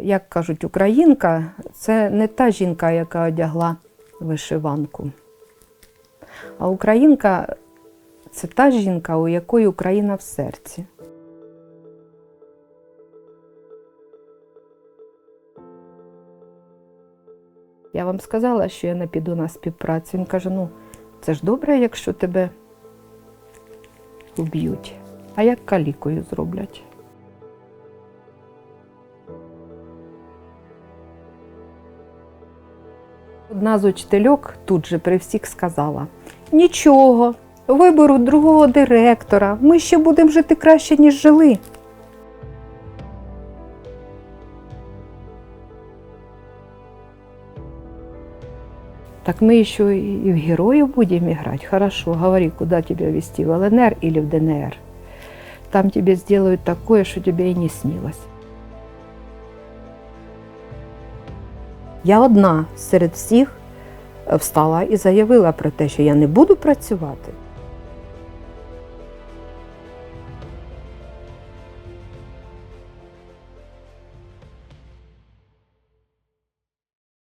Як кажуть, українка це не та жінка, яка одягла вишиванку. А українка це та жінка, у якої Україна в серці. Я вам сказала, що я не піду на співпрацю. Він каже: ну, це ж добре, якщо тебе вб'ють. А як калікою зроблять? Одна з учительок тут же при всіх сказала: нічого, виберу другого директора. Ми ще будемо жити краще, ніж жили. Так мы еще и в героев будем играть. Хорошо, говори, куда тебя везти, в ЛНР или в ДНР. Там тебе сделают такое, что тебе и не снилось. Я одна серед всіх е, встала і заявила про те, що я не буду працювати.